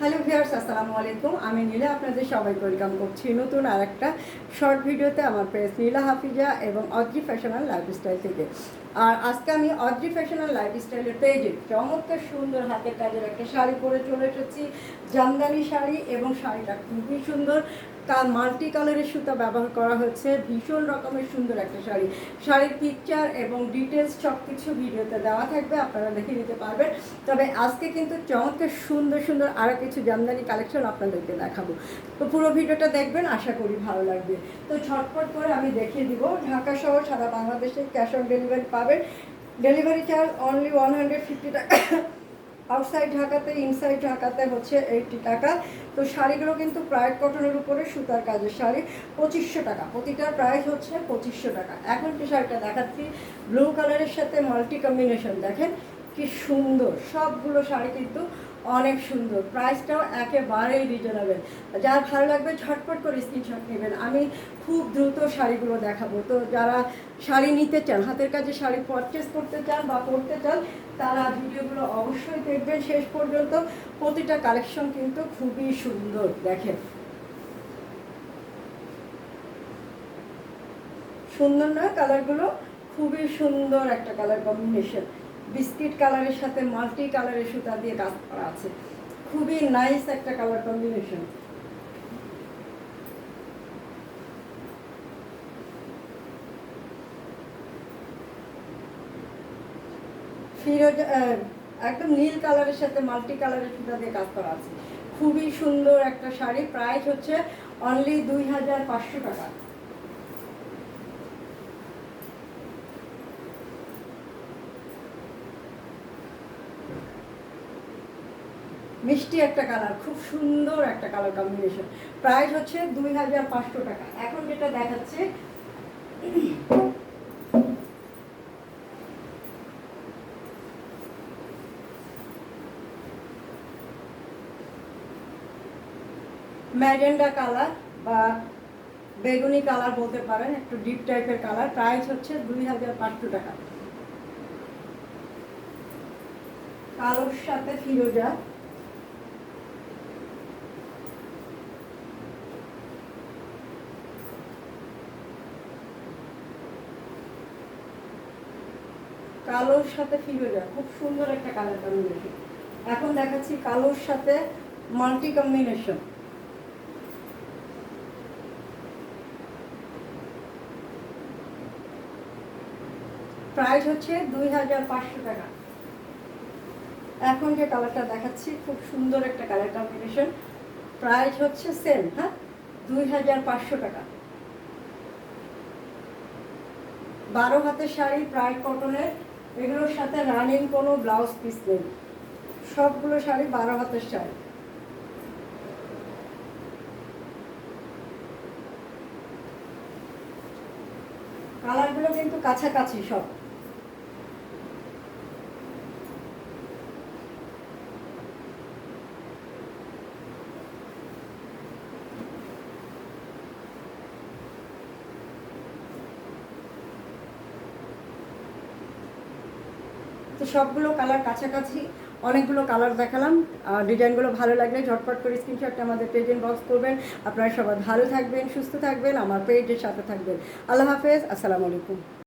Hello viewers আসসালামু আলাইকুম। আমি নীলা, আপনাদের সবাইকে ওয়েলকাম করছি নতুন আর একটা শর্ট ভিডিওতে আমার পেজ নীলা হাফিজা এবং অদ্রি ফ্যাশনাল লাইফস্টাইল থেকে। আর আজকে আমি অদ্রি ফ্যাশনাল লাইফস্টাইলের পেজে চমৎকার সুন্দর হাতের কাজের একটা শাড়ি পরে চলে এসেছি। জামদানি শাড়ি এবং শাড়িটা খুবই সুন্দর। কাল মাল্টি কালারের সুতা ব্যবহার করা হয়েছে ভীষণ রকমের সুন্দর একটা শাড়ি। শাড়ির পিকচার এবং ডিটেলস সব কিছু ভিডিওতে দেওয়া থাকবে, আপনারা দেখে নিতে পারবেন। তবে আজকে কিন্তু চমৎকার সুন্দর সুন্দর আরও কিছু জামদানি কালেকশন আপনাদেরকে দেখাবো। তো পুরো ভিডিওটা দেখবেন, আশা করি ভালো লাগবে। তো ছটপট করে আমি দেখিয়ে দিব, ঢাকা সহ সারা বাংলাদেশে ক্যাশ অন ডেলিভারি পাবেন delivery charge only one hundred fifty টাকা। আউটসাইড ঢাকাতে ইনসাইড ঢাকাতে হচ্ছে এইটটি টাকা। তো শাড়িগুলো কিন্তু প্রায় কটনের উপরে সুতার কাজের শাড়ি, পঁচিশশো টাকা। প্রতিটার প্রাইস হচ্ছে পঁচিশশো টাকা। এখন যে শাড়িটা দেখাচ্ছি। ব্লু কালারের সাথে মাল্টি কম্বিনেশন দেখেন। কি সুন্দর। সবগুলো শাড়ি কিন্তু অনেক সুন্দর। প্রাইসটাও একেবারেই রিজনেবল যার ভালো লাগবে ঝটপট করে স্ক্রিনশট নেবেন। আমি খুব দ্রুত শাড়িগুলো দেখাবো। তো যারা শাড়ি নিতে চান, হাতের কাজে শাড়ি পারচেস করতে চান বা পরতে চান, তারা ভিডিওগুলো অবশ্যই দেখবেন। শেষ পর্যন্ত প্রতিটা কালেকশন কিন্তু খুবই সুন্দর দেখেন। সুন্দর না কালারগুলো খুবই সুন্দর একটা কালার কম্বিনেশন বিস্কিট কালারের সাথে মাল্টি কালারের সুতা দিয়ে কাজ করা আছে। খুবই নাইস একটা কালার কম্বিনেশন ফিরোজ একদম নীল কালারের সাথে মাল্টি কালারের সুতা দিয়ে কাজ করা আছে। খুবই সুন্দর একটা শাড়ি। প্রাইস হচ্ছে অনলি দুই হাজার পাঁচশো টাকা। মিষ্টি একটা কালার, খুব সুন্দর একটা কালার কম্বিনেশন প্রাইস হচ্ছে দুই হাজার পাঁচশো টাকা। এখন যেটা দেখাচ্ছে, ম্যাজেন্ডা কালার বা বেগুনি কালার বলতে পারেন, একটু ডিপ টাইপের কালার। প্রাইস হচ্ছে দুই হাজার পাঁচশো টাকা। কালোর সাথে ফিরোজা। কালোর সাথে ফিরোজা খুব সুন্দর একটা কালার কম্বিনেশন এখন দেখাচ্ছি কালোর সাথে মাল্টি কম্বিনেশন প্রাইস হচ্ছে দুই হাজার পাঁচশো টাকা। এখন যে কালারটা দেখাচ্ছি, খুব সুন্দর একটা কালার কম্বিনেশন প্রাইস হচ্ছে সেম হ্যাঁ? দুই হাজার পাঁচশো টাকা। বারো হাতের শাড়ি প্রায় কটনের এগুলোর সাথে রানিং কোনো ব্লাউজ পিস নেই। সবগুলো শাড়ি বারো হাতের শাড়ি। কালারগুলো কিন্তু কাছাকাছি সব। তো সবগুলো কালার কাছাকাছি, অনেকগুলো কালার দেখালাম। ডিজাইনগুলো ভালো লাগলে ঝটপট করে স্ক্রিনশটটা আমাদের পেজ বক্স করবেন। আপনারা সবাই ভালো থাকবেন, সুস্থ থাকবেন, আমার পেজের সাথে থাকবেন। আল্লাহ হাফেজ, আসসালামু আলাইকুম।